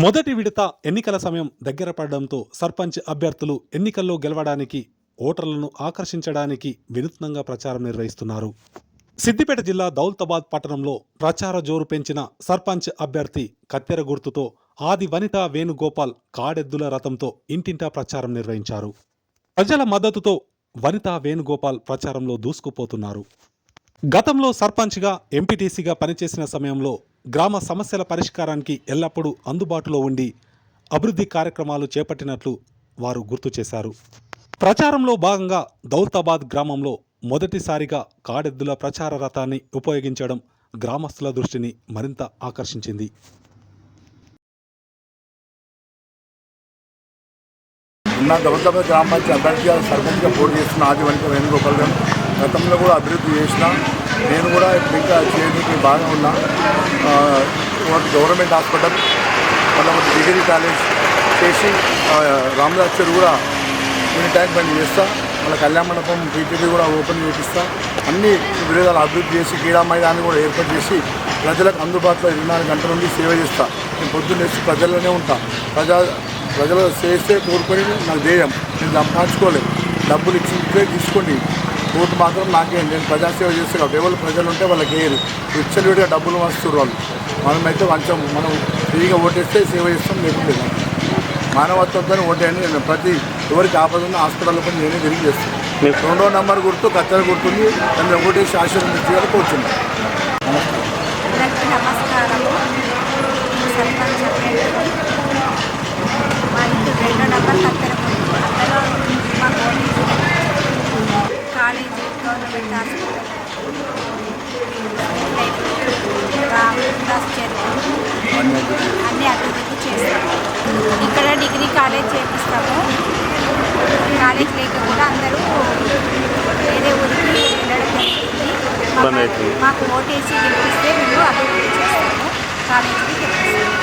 మొదటి విడత ఎన్నికల సమయం దగ్గర పడడంతో సర్పంచ్ అభ్యర్థులు ఎన్నికల్లో గెలవడానికి ఓటర్లను ఆకర్షించడానికి వినూత్నంగా ప్రచారం నిర్వహిస్తున్నారు. సిద్దిపేట జిల్లా దౌల్తాబాద్ పట్టణంలో ప్రచార జోరు పెంచిన సర్పంచ్ అభ్యర్థి కత్తెర గుర్తుతో ఆది వనిత వేణుగోపాల్ కాడెద్దుల రథంతో ఇంటింటా ప్రచారం నిర్వహించారు. ప్రజల మద్దతుతో వనిత వేణుగోపాల్ ప్రచారంలో దూసుకుపోతున్నారు. గతంలో సర్పంచ్గా ఎంపీటీసీగా పనిచేసిన సమయంలో గ్రామ సమస్యల పరిష్కారానికి ఎల్లప్పుడూ అందుబాటులో ఉండి అభివృద్ధి కార్యక్రమాలు చేపట్టినట్లు వారు గుర్తు చేశారు. ప్రచారంలో భాగంగా దౌలతాబాద్ గ్రామంలో మొదటిసారిగా కాడెద్దుల ప్రచార రథాన్ని ఉపయోగించడం గ్రామస్తుల దృష్టిని మరింత ఆకర్షించింది. ఉన్న దౌలతాబాద్ గ్రామ పంచాయతీ అభ్యర్థిగా సర్పంచ్గా పోటీ చేస్తున్న ఆది వేణుగోపాల్ గారు గతంలో కూడా అభివృద్ధి చేసిన నేను కూడా ఇంకా చేయడానికి బాగా ఉన్నా. ఆ, ఒకటి గవర్నమెంట్ హాస్పిటల్ మళ్ళీ ఒకటి డిగ్రీ కాలేజ్ చేసి రామదాస్ చెరు కూడా కొన్ని ట్యాంక్ బండ్ చేస్తా. మళ్ళీ కళ్యాణ మండపం టీటీడీ కూడా ఓపెన్ చేపిస్తా. అన్ని విధాలు అభివృద్ధి చేసి క్రీడా మైదాన్ని కూడా ఏర్పాటు చేసి ప్రజలకు అందుబాటులో ఇరవై నాలుగు గంటల నుండి సేవ చేస్తా. నేను పొద్దున్న ప్రజల్లోనే ఉంటా. ప్రజా ప్రజలు చేస్తే కోరుకొని నాకు ధ్యేయం. నేను సంపాదించుకోలేదు డబ్బులు ఇచ్చి తీసుకోండి. ఓటు మాత్రం నాకే నేను ప్రజాసేవ చేస్తే కాబట్టి ఎవరు ప్రజలు ఉంటే వాళ్ళకి వేయరు విచ్చలవిడిగా డబ్బులు వస్తారు వాళ్ళు. మనమైతే కొంచెం మనం ఫ్రీగా ఓటేస్తే సేవ చేస్తాం లేకుంటే. మానవత్వంతో ఓటేయండి. నేను ప్రతి ఎవరికి ఆపద ఉన్న హాస్పిటల్లో పని నేనే తిరిగి చేస్తాను. రెండో నెంబర్ గుర్తు కత్తెర గుర్తుంది. దాన్ని ఓటేసి ఆశీర్వదించాలి కూర్చున్నాను అందరికీ నమస్కారము నేను సర్పంచ్ అభ్యర్థిని మా ఇంటి రెండో నెంబర్ కత్తెర ముందు అందులో మా కాలేజీ గవర్నమెంట్ హాస్పిటల్ రామదాస్ చెరువు అన్ని అభివృద్ధి చేస్తాము. ఇక్కడ డిగ్రీ కాలేజ్ చేపిస్తాము. కాలేజ్ లేకపోతే అందరూ వేరే ఊరికి వెళ్ళడం జరుగుతుంది. మాకు- మాకు ఓటేసి గెలిపిస్తే మేము అభివృద్ధి చేస్తాము. కాలేజీకి గెలిపిస్తాము